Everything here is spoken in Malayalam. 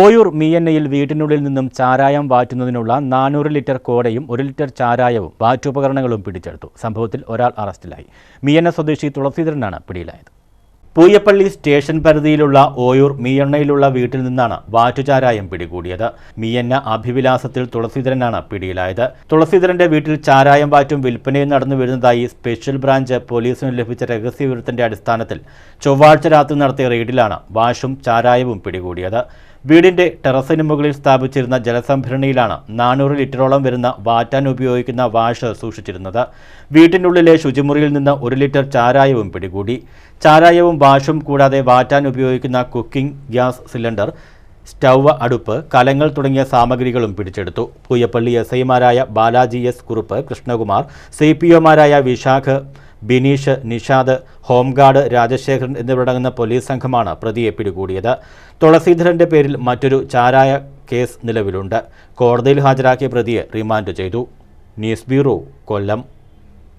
ഓയൂർ മീയന്നയിൽ വീട്ടിനുള്ളിൽ നിന്നും ചാരായം വാറ്റുന്നതിനുള്ള നാനൂറ് ലിറ്റർ കോടയും ഒരു ലിറ്റർ ചാരായവും വാറ്റുപകരണങ്ങളും പിടിച്ചെടുത്തു. സംഭവത്തിൽ ഒരാൾ അറസ്റ്റിലായി. മീയന്ന സ്വദേശി തുളസീധരനാണ് പിടിയിലായത്. പൂയപ്പള്ളി സ്റ്റേഷൻ പരിധിയിലുള്ള ഓയൂർ മീയണ്ണയിലുള്ള വീട്ടിൽ നിന്നാണ് വാറ്റുചാരായം പിടികൂടിയത്. മീയന്ന അഭിവിലാസത്തിൽ തുളസീധരനാണ് പിടിയിലായത്. തുളസീധരന്റെ വീട്ടിൽ ചാരായം വാറ്റും വിൽപ്പനയും നടന്നു വരുന്നതായി സ്പെഷ്യൽ ബ്രാഞ്ച് പോലീസിന് ലഭിച്ച രഹസ്യവിവരത്തിന്റെ അടിസ്ഥാനത്തിൽ ചൊവ്വാഴ്ച രാത്രി നടത്തിയ റെയ്ഡിലാണ് വാഷും ചാരായവും പിടികൂടിയത്. വീടിന്റെ ടെറസിന് മുകളിൽ സ്ഥാപിച്ചിരുന്ന ജലസംഭരണിയിലാണ് നാനൂറ് ലിറ്ററോളം വരുന്ന വാറ്റാൻ ഉപയോഗിക്കുന്ന വാഷ് സൂക്ഷിച്ചിരുന്നത്. വീട്ടിനുള്ളിലെ ശുചിമുറിയിൽ നിന്ന് ഒരു ലിറ്റർ ചാരായവും പിടികൂടി. ചാരായവും വാഷും കൂടാതെ വാറ്റാൻ ഉപയോഗിക്കുന്ന കുക്കിംഗ് ഗ്യാസ് സിലിണ്ടർ സ്റ്റൗവ് അടുപ്പ് കലങ്ങൾ തുടങ്ങിയ സാമഗ്രികളും പിടിച്ചെടുത്തു. പൂയപ്പള്ളി എസ് ഐമാരായ Balaji S Kurup Krishnakumar C P ഒമാരായ Vishakh Bineesh Nishad home guard Rajasekharan എന്നിവരടങ്ങുന്ന പോലീസ് സംഘമാണ് പ്രതിയെ പിടികൂടിയത്. തുളസീധരന്റെ പേരിൽ മറ്റൊരു ചാരായ കേസ് നിലവിലുണ്ട്. കോടതിയിൽ ഹാജരാക്കിയ പ്രതിയെ റിമാൻഡ് ചെയ്തു. News bureau Kollam.